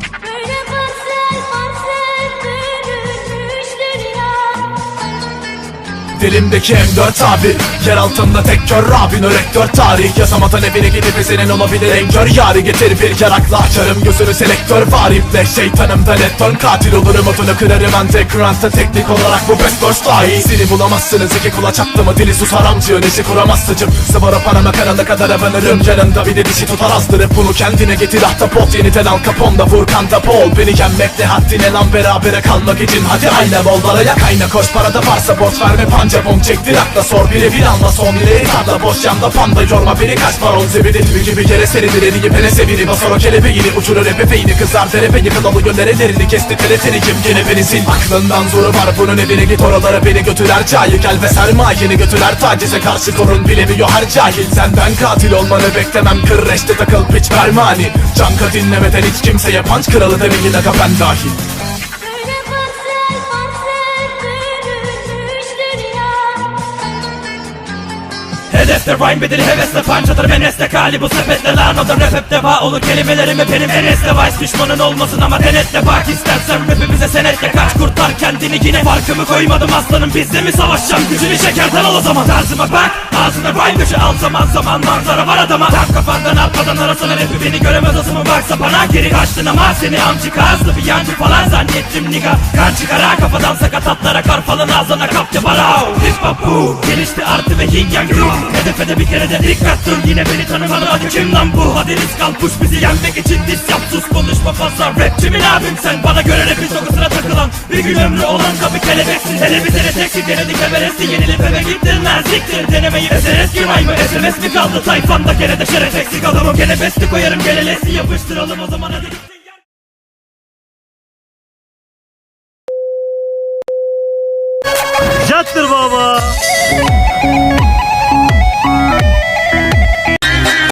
Baby. Dilimdeki M4 abi. Yer altında tek kör Rabin rektör tarih. Yazamadan evine gidip senin olabilir en kör Yari. Getir bir yarakla açarım gözünü selektör var iple. Şeytanımdan etton katil olurum. Otunu kırarım Underground'da teknik olarak bu verse dahi. Seni bulamazsınız iki kulaç attı mı? Dili susar amcı Neşi kuramaz sıcım. Sıvara panama kanalı kadar abanırım. Yanında bir de dişi tutar azdırıp Bunu kendine getir. Ahtapot Yeniden al kaponda vur kanta pol Beni yenmekle haddine lan berabere kalmak için. Hadi ayna bollara yak ayna koş. Parada varsa borç verme panca bom çektir akla sor biri bir anla son biri. Tarla boş yanda panda yorma biri kaç parol zibidi Tüy gibi yere serilir eriyi penese biri basar o kelebeğini uçurur epefeyini kızar derebe yıkıl oluyor nerelerini kesti telefericim gene beni sil? Aklından zoru var bunun evine. Git oralara beni götürer cahil gel ve sermayeni götürer. Tacize karşı korun bilemiyor her cahil. Senden katil olmanı beklemem kır reşte takıl piç vermani Canka dinlemeden hiç kimseye punch kralı demeyin aga ben dahil Hedefte rhyme bedeli hevesle pançadır menesle kali. Bu sepetle lan odur rap hep deva olur. Kelimelerimi benim enesle vice düşmanın olmasın ama denetle bak istersen. Rapi bize senetle kaç kurtar kendini yine. Farkımı koymadım aslanım bizle mi savaşacağım? Gücünü şekerden al o zaman. Tarzıma bak ağzına rhyme dışı al zaman. Zaman manzara var adama. Tam kafandan atmadan arasına rapi beni göremez asımı baksa bana geri kaçtın ama seni amcı kazlı bir yancı falan zannettim. Niga kan çıkar ha kafadan sakat atlara kar falan ağzına kapça bara hip hop bu gelişti artı ve yin yang yu Hedefe de bir kere de dikkat dur Yine beni tanımadı hadi kim lan bu? Hadi risk al push bizi yenmek için dis yap Sus konuşma fazla. Rapçimin abim sen? Bana göre rapin Bir gün ömrü olan bir kelebeksin. Hele bir sene teksi denedik eberesi Yenilip eve gittin lan siktir Denemeyi SRS kim ay mı SMS mi kaldı? Tayfanda gene de şeref eksik adamım Gene besti koyarım. Gene lesi yapıştıralım. O zaman hadi Jattır baba.